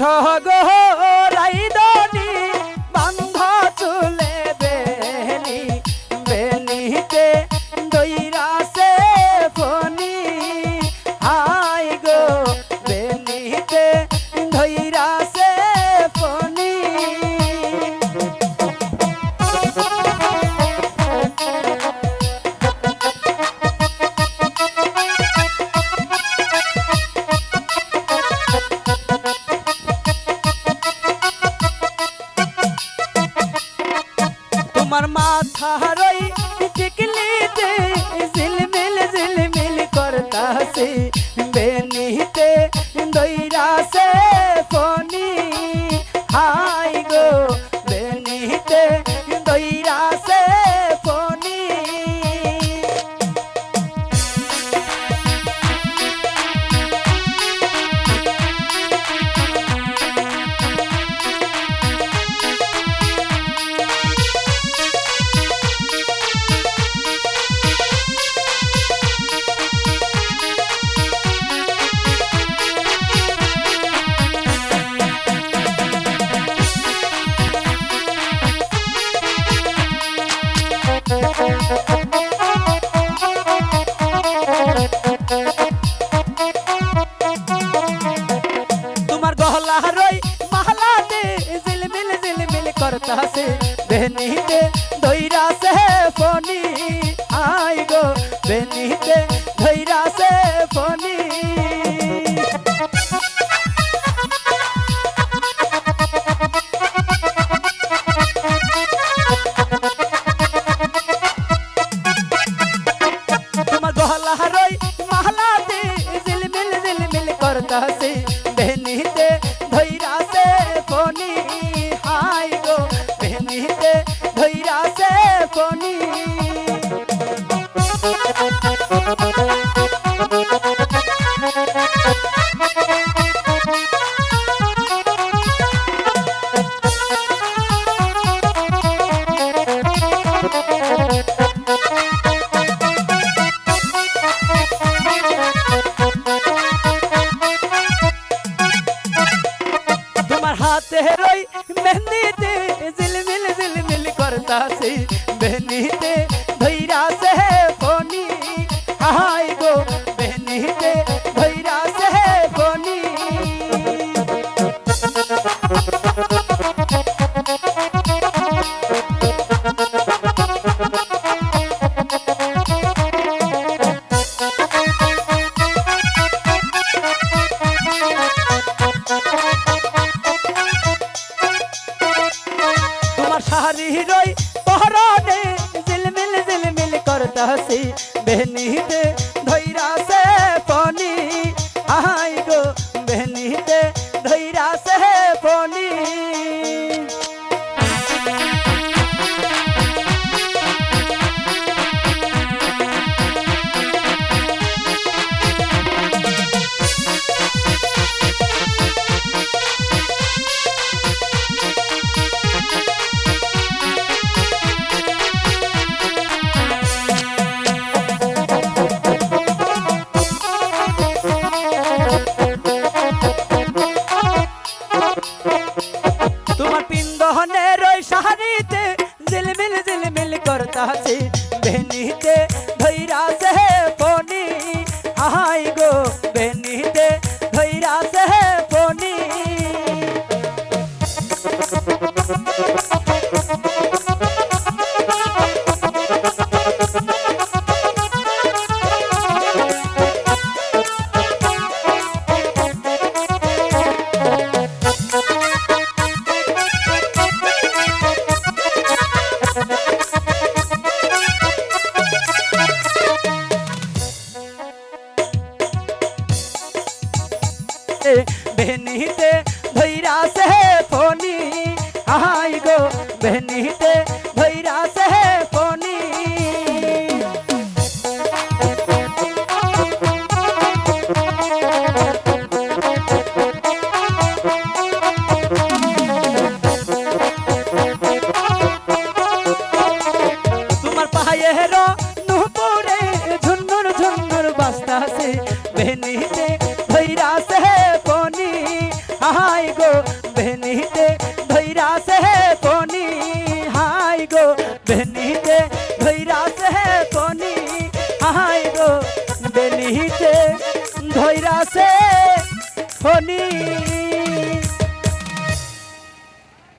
ঠগ bater দাসে বেনিতে দইরা ফনি আই গো, বেনিতে দইরা সে ফনি তোমার গহলা রই মাহলাতে জিলমিল জিলমিল করতাছে। तासी बेहनी दे धैरा বহনের ওই সাহারিতে জিলমিল জিলমিল করতাছি বেনিতে ধৈরা সে বেনিতে ধৈরা সে ফোনি। আহাই গো বেনিতে গো বেনিতে ধৈরা সে ফনি